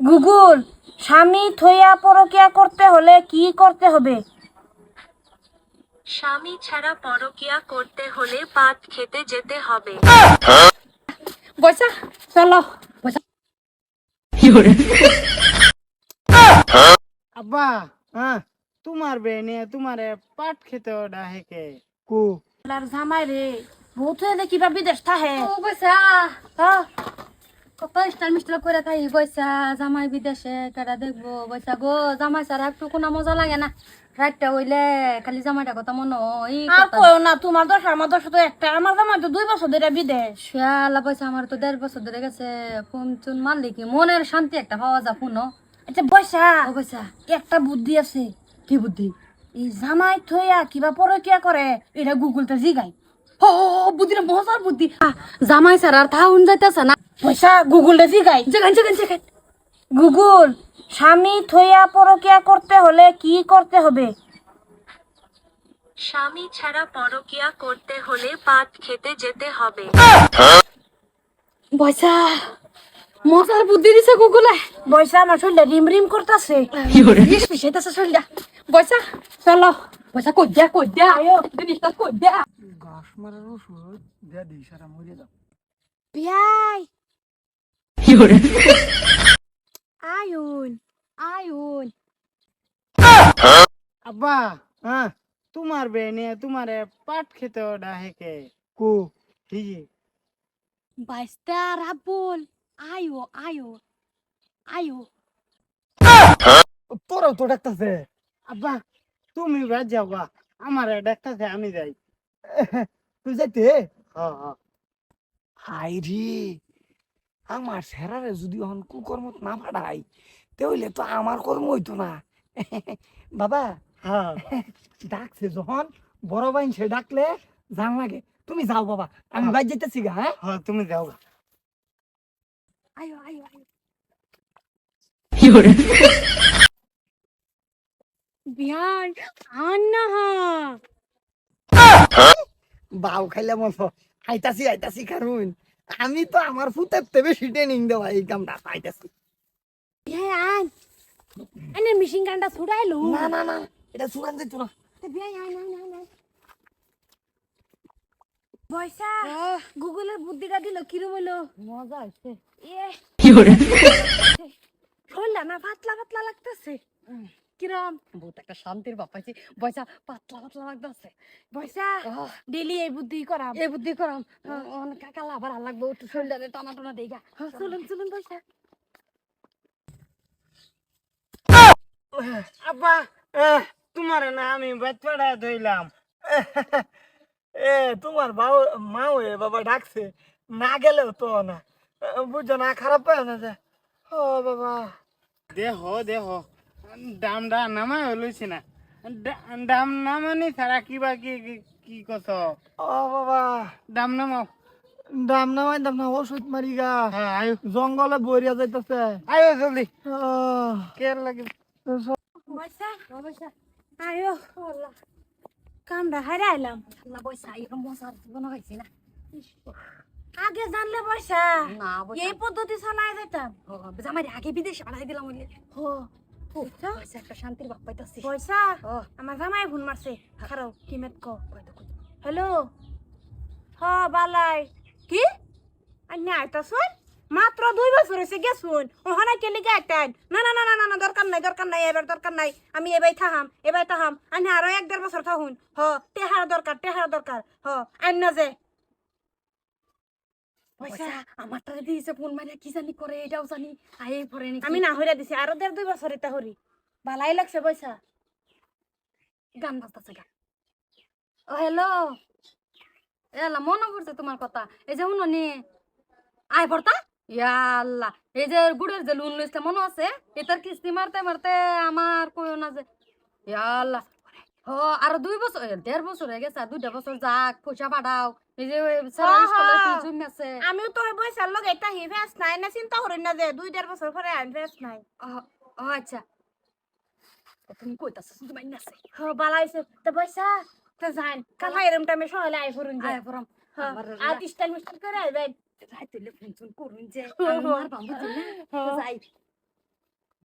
Google স্বামী থইয়া পরকিয়া করতে হলে কি করতে হবে? স্বামী ছাড়া পরকিয়া করতে হলে পাট খেতে যেতে হবে। বৈশা চলো বৈশা আব্বা হ্যাঁ তোমার বেনে তোমারে পাট খেতে ওটা হেকে। কু। আর জামাই রে বহুত হয়ে কিবা বিদেশ থাহে। ও বৈশা হ্যাঁ। স্টাইল মিস্টাইল করে তাই বৈশা জামাই বিদেশে কেডা দেখব বৈশা গো জামাই সারা একটু কোনো মজা লাগে না। রাতটা হইলে খালি জামাইটা কথা মনে হয় আর কইও না। তোমার দশ আমার দশ তো একটা। আমার জামাই তো দুই বছর ধরে বিদেশ। শিয়ালা পয়সা আমার তো দেড় বছর ধরে গেছে। ফোন চুন মারলি কি মনের শান্তি একটা পাওয়া যা ফোন আচ্ছা বৈশা ও বৈশা একটা বুদ্ধি আছে। কি বুদ্ধি? এই জামাই থইয়া কিবা পরে পরকিয়া করে এটা গুগলতে জিগাই। ও বুদ্ধিটা মজার বুদ্ধি। জামাই সারা আর থাউন যাইতেছে না। পয়সা গুগলে জিগাই যেখান যেখান যেখান গুগল স্বামী থইয়া পরকিয়া করতে হলে কি করতে হবে? স্বামী ছাড়া পরকিয়া করতে হলে পাট খেতে যেতে হবে। বৈশা মজার বুদ্ধি দিছে গুগলে। বৈশা আমার শরীরটা রিম রিম করতেছে। পিছাইতেছে শরীরটা। বৈশা চলো। পয়সা কই দিয়া কই দিয়া? জিনিসটা কই দিয়া? ঘাস মারার ওষুধ দিয়ে দিই সারা মরে যাও। বিয়াই আয়ুন আয়ুন। আব্বা হ্যাঁ তোমার বেনে তোমারে পাট খেতে ওটা হেকে। কু হিজি। বাইস্তা রাবুল আয়ো আয়ো আয়ো। তোরাও তো ডাকতেছে। আব্বা তুমি বাদ যাও গা আমার ডাকতেছে আমি যাই। তুই যাইতে? হ্যাঁ হ্যাঁ হাই রে আমার সেরারে যদি এখন কুকর্মত না পাঠাই তাহলে তো আমার কর্ম হইতো না। বাবা হ্যাঁ। ডাকছে যখন বড় বাইন সে ডাকলে জান লাগে তুমি যাও বাবা আমি বাইর যেতেছি গা হ্যাঁ? হ্যাঁ তুমি যাও গা। আয়ো আয়ো আয়ো। বিয়াই আন্না বাউ খাইলে মতো আইতাছি আইতাছি কারণ। আমি তো আমার ফুতের তে বেশি ট্রেনিং দেওয়া এই কামটা আইতাছি বিয়াই আন মেশিন গানটা ছুড়াইলো। না না না এটা চুরান যেত না। বৈশা গুগলের বুদ্ধিটা দিল কিরম হইল মজা হইছে। ইয়ে শরীরটা না পাতলা পাতলা লাগতেছে। কিরম? বহুত একটা শান্তির বাপ পাইছি বয়সা পাতলা পাতলা লাগতেছে। বৈশা ডেলি এই বুদ্ধি করাম। এই বুদ্ধি করাম। অনেক কালা আবার আর লাগবো একটু শরীরটা টানা টানা দেইগা। চলুন চলুন। বৈশা আব্বা তোমারে না আমি বাচ্চাটা ধইলাম। এ তোমার বাউ মাও এ বাবা ডাকছে। না গেলেও তো না। এ, বুঝছ না খারাপ পায় না যে। ও বাবা। দেহ দেহ দামটা নামাই লইছি না। দাম নামানি ছাড়া কিবা কি কি- কি কত ও বাবা। দাম নামাও। দাম নামাই দাম না ওষুধ মারি গা। হ্যাঁ আয়ু। জঙ্গলে বইরিয়া যাইতেছে। আয়ো জলদি। কেয়ার লাগে। আয়ো কামটা হারে আইলাম। না বয়সা এরকম মজা জীবন হয়েছে না। আগে জানলে বয়সা এই পদ্ধতি চালাই যেতাম আমার আগে বিদেশে পাঠাই দিলাম হো। বুঝছ? বয়সা একটা শান্তির বাপ পাইতাছি। পয়সা ও। আমার জামাই ফোন মারছে। খারাও কি মেত ক হ্যালো? হ বালাই। কি? আন্নি আইতাছুন? মাত্র দুই বছর হয়েছে গেছুন। ওখানে কেলি গাইতেন না না না না না দরকার নাই দরকার নাই এবার দরকার নাই। আমি এবাই থাহাম এবাই থাহাম। আন্নি আরও এক দেড় বছর থাহুন। হ টেহার দরকার টেহার দরকার। হ আন্য যে পয়সা আমার তারে দিয়েছে ফোন মারিয়া কি জানি করে এটাও জানি আই পরে আমি না হইরা দিছি আরও দেড় দুই বছর এটা হরি বালাই লাগছে পয়সা গান বাজতেছে গান ও হ্যালো এলা মনে পড়ছে তোমার কথা। এই যে উনি আয় পড়তা ইয়াল্লা এই যে গুড়ের যে লুন লইছে মনে আছে? এটার কিস্তি মারতে মারতে আমার কইও না যে ইয়াল্লা ও আর দুই বছর দেড় বছর হয়ে গেছে দুইটা বছর যাক পয়সা পাঠাও এই যে আছে। আমিও তো ওই পয়সার লগে এটা হি ফেস নাই না চিন্তা করি না যে দুই দেড় বছর পরে আইন ফেস নাই। ও আচ্ছা। তুমি কইতাছো তুমি মাইন আছে হ বালাইছে তো পয়সা তো যান কাল এরম টাইমে সহলে আই ফুরুন যে। পড়াম আমার আর স্টাইল মিস্টাইল করে আইবেন রাইতে ফোন ফোন করুন যে আমার হ্যাঁ। যাই।